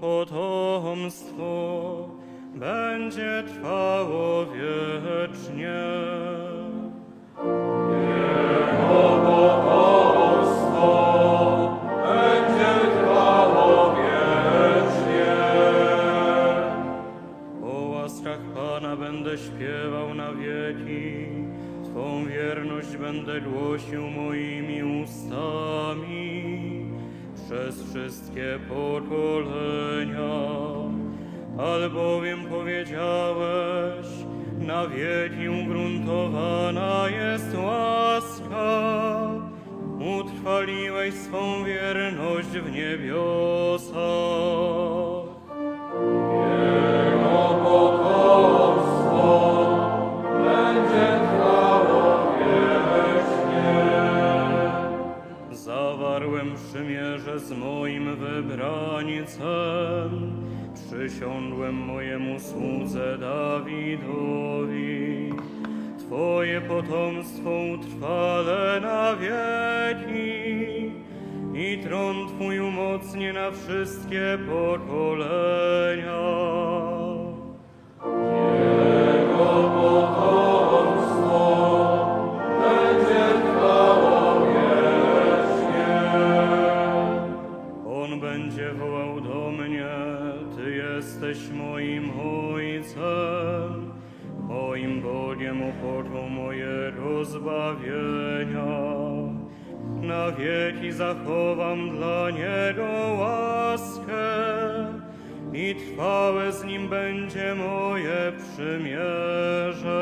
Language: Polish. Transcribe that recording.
potomstwo będzie trwało wiecznie. O łaskach Pana będę śpiewał na wieki, Twą wierność będę głosił moimi ustami przez wszystkie pokolenia. Albowiem powiedziałeś, na wieki ugruntowana jest łaska, utrwaliłeś swą wierność w niebiosach. Zawarłem przymierze z moim wybrańcem, przysiądłem mojemu słudze Dawidowi. Twoje potomstwo utrwale na wieki i tron Twój umocnie na wszystkie pokolenia. Mnie, Ty jesteś moim Ojcem, moim Bogiem opoczą mojego zbawienia. Na wieki zachowam dla Niego łaskę i trwałe z Nim będzie moje przymierze.